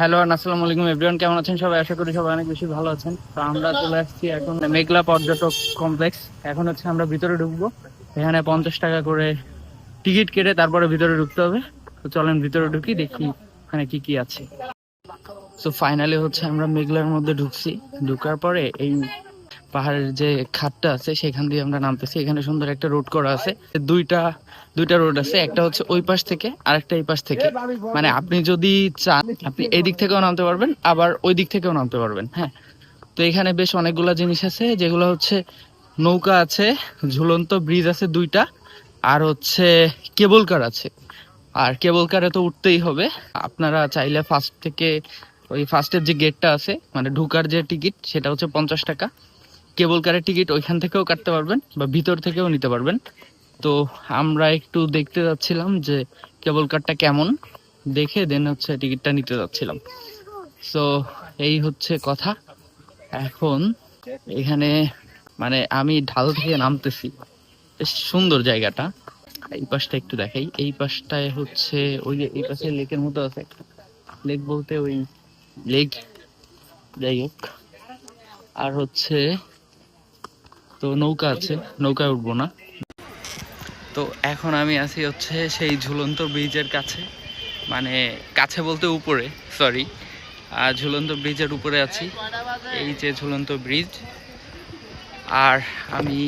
Hello আসসালামু আলাইকুম everyone কেমন আছেন সবাই? আশা করি সবাই অনেক বেশি ভালো আছেন। তো আমরা চলে আসছি এখন মেঘলা পর্যটক কমপ্লেক্স এখন হচ্ছে আমরা ভিতরে ঢুকবো। এখানে পঞ্চাশ টাকা করে টিকিট কেটে তারপরে ভিতরে ঢুকতে হবে। তো চলেন ভিতরে ঢুকি, দেখি ওখানে কি কি আছে। তো ফাইনালি হচ্ছে আমরা মেঘলার মধ্যে ঢুকছি। ঢুকার পরে এই পাহাড়ের যে খাতটা আছে, সেখান দিয়ে আমরা নামতেছি। এখানে সুন্দর একটা রোড করা আছে। দুইটা দুইটা রোড আছে। একটা হচ্ছে ওই পাশ থেকে আর একটা এই পাশ থেকে। মানে আপনি যদি চান, আপনি এই দিক থেকেও নামতে পারবেন, আবার ওই দিক থেকেও নামতে পারবেন হ্যাঁ? তো এখানে বেশ অনেকগুলা জিনিস আছে, যেগুলো হচ্ছে নৌকা আছে, ঝুলন্ত ব্রিজ আছে দুইটা, আর হচ্ছে কেবল কার আছে। আর কেবল কারে তো উঠতেই হবে। আপনারা চাইলে ফার্স্ট থেকে ওই ফার্স্টের যে গেটটা আছে মানে ঢুকার যে টিকিট সেটা হচ্ছে পঞ্চাশ টাকা। কেবল কারের টিকিট ওইখান থেকেও কাটতে পারবেন বা ভিতর থেকেও নিতে পারবেন। তো আমরা একটু দেখতে যাচ্ছিলাম যে কেবল কারটা কেমন। দেখে দেন হচ্ছে টিকিটটা নিতে যাচ্ছিলাম। সো এই হচ্ছে কথা। এখন এখানে মানে আমি ঢাল থেকে নামতেছি। বেশ সুন্দর জায়গাটা। এই পাশটা একটু দেখাই। এই পাশটায় হচ্ছে ওই যে এই পাশে লেকের মতো আছে লেক বলতে ওই লেক। যাই হোক। আর হচ্ছে তো নৌকা আছে, নৌকায় উঠবো না। তো এখন আমি আছি হচ্ছে সেই ঝুলন্ত ব্রিজের কাছে মানে কাছে বলতে উপরে সরি আর ঝুলন্ত ব্রিজের উপরে আছি, এই যে ঝুলন্ত ব্রিজ। আর আমি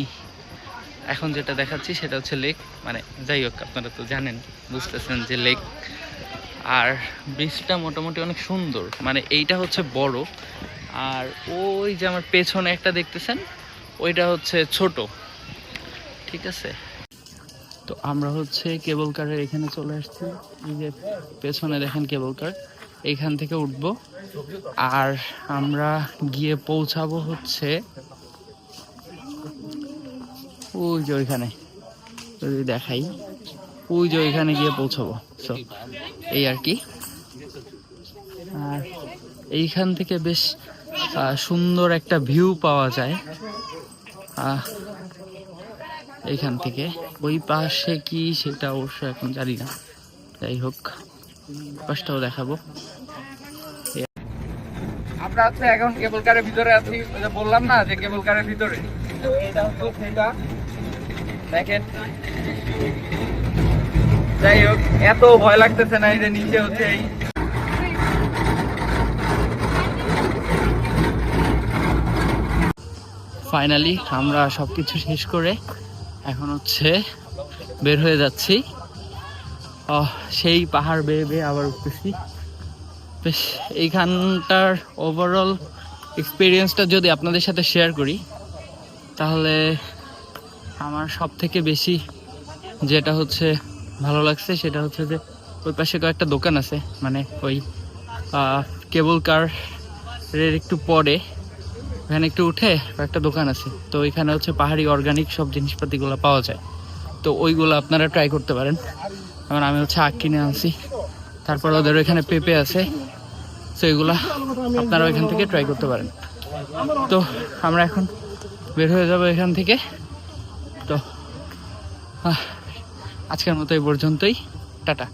এখন যেটা দেখাচ্ছি সেটা হচ্ছে লেক মানে যাই হোক, আপনারা তো জানেন, বুঝতেছেন যে লেক। আর ব্রিজটা মোটামুটি অনেক সুন্দর মানে এইটা হচ্ছে বড়। আর ওই যে আমার পেছনে একটা দেখতেছেন ওইটা হচ্ছে ছোট। ঠিক আছে? তো আমরা হচ্ছে কেবল কারের এখানে চলে আসছি। এই যে পেছনে দেখেন কেবল কার। এইখান থেকে উঠবো। আর আমরা গিয়ে পৌঁছাবো হচ্ছে ওই যে ওইখানে। যদি দেখাই। ওই যে ওইখানে গিয়ে পৌঁছাবো। সো এই আর কি। আর এইখান থেকে বেশ সুন্দর একটা ভিউ পাওয়া যায়। এইখান থেকে। ওই পাশে কি সেটা অবশ্য এখন জানি না। যাই হোক, পাশটাও দেখাবো। আমরা হচ্ছে এখন কেবল কারের ভিতরে আছি। বললাম না যে কেবল কারের ভিতরে। দেখেন। যাই হোক, এত ভয় লাগতেছে না এই যে নিচে হচ্ছে এই ফাইনালি আমরা সব কিছু শেষ করে এখন হচ্ছে বের হয়ে যাচ্ছি। সেই পাহাড় বেয়ে বেয়ে আবার উঠতেছি। বেশ, এইখানটার ওভারঅল এক্সপিরিয়েন্সটা যদি আপনাদের সাথে শেয়ার করি, তাহলে আমার সব থেকে বেশি যেটা হচ্ছে ভালো লাগছে, সেটা হচ্ছে যে ওই পাশে কয়েকটা দোকান আছে। মানে ওই কেবল কারের একটু পরে ওখানে একটু উঠে কয়েকটা দোকান আছে। তো এখানে হচ্ছে পাহাড়ি অর্গানিক সব জিনিসপাতিগুলো পাওয়া যায়। তো ওইগুলো আপনারা ট্রাই করতে পারেন। যেমন আমি হচ্ছে আখ কিনে আনছি। তারপর ওদের ওইখানে পেঁপে আছে। তো এগুলা আপনারা ওইখান থেকে ট্রাই করতে পারেন। তো আমরা এখন বের হয়ে যাব এখান থেকে। তো আজকের মতো এই পর্যন্তই। টাটা।